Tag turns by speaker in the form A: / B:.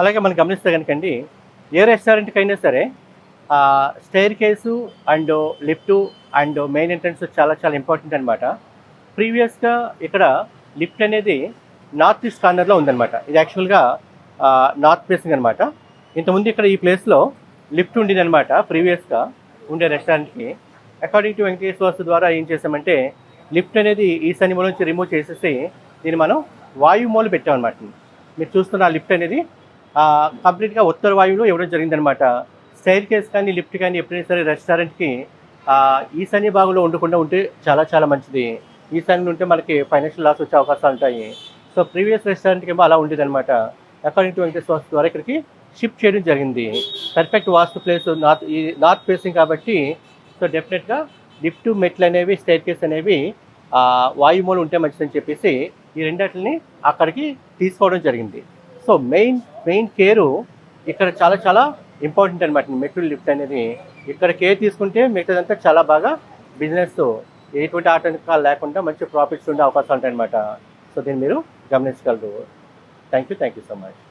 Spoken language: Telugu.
A: అలాగే మనం గమనిస్తే కనుకండి ఏ రెస్టారెంట్కి అయినా సరే staircase and lift and main entrance చాలా చాలా ఇంపార్టెంట్ అనమాట ప్రీవియస్గా ఇక్కడ లిఫ్ట్ అనేది నార్త్ ఈస్ట్ కార్నర్లో ఉందన్నమాట. ఇది యాక్చువల్గా నార్త్ ఫేసింగ్ అనమాట ఇంతకుముందు ఇక్కడ ఈ ప్లేస్లో లిఫ్ట్ ఉండేది అనమాట ప్రీవియస్గా ఉండే రెస్టారెంట్కి అకార్డింగ్ టు వెంకటేశ్వర వస్తు ద్వారా ఏం చేసామంటే లిఫ్ట్ అనేది ఈ మూల నుంచి రిమూవ్ చేసేసి దీన్ని మనం వాయు మూల పెట్టామన్నమాట. మీరు చూస్తున్న లిఫ్ట్ అనేది కంప్లీట్గా ఉత్తర వాయువులో ఇవ్వడం జరిగిందనమాట స్టైర్ కేస్ కానీ లిఫ్ట్ కానీ ఎప్పుడైనా సరే రెస్టారెంట్కి ఈశాన్య భాగంలో ఉండకుండా ఉంటే చాలా చాలా మంచిది. ఈశాన్యం ఉంటే మనకి ఫైనాన్షియల్ లాస్ వచ్చే అవకాశాలు ఉంటాయి. సో ప్రీవియస్ రెస్టారెంట్కి ఏమో అలా ఉండేదన్నమాట. అకార్డింగ్ టు వెంకటేశ్వర ద్వారా ఇక్కడికి షిఫ్ట్ చేయడం జరిగింది. పర్ఫెక్ట్ వాస్తు ప్లేస్ నార్త్ ఈ నార్త్ ఫేసింగ్ కాబట్టి సో డెఫినెట్గా లిఫ్ట్ మెట్లు అనేవి స్టైర్ కేస్ అనేవి వాయుమూలు ఉంటే మంచిదని చెప్పేసి ఈ రెండింటిని అక్కడికి తీసుకోవడం జరిగింది. సో మెయిన్ మెయిన్ కేరు ఇక్కడ చాలా చాలా ఇంపార్టెంట్ అనమాట మెట్లు లిఫ్ట్ అనేది ఇక్కడ కేర్ తీసుకుంటే మిగతాదంతా చాలా బాగా బిజినెస్ ఎటువంటి ఆటంకాలు లేకుండా మంచి ప్రాఫిట్స్ ఉండే అవకాశాలు ఉంటాయి అనమాట సో దీన్ని మీరు గమనించగలరు. Thank you thank you so much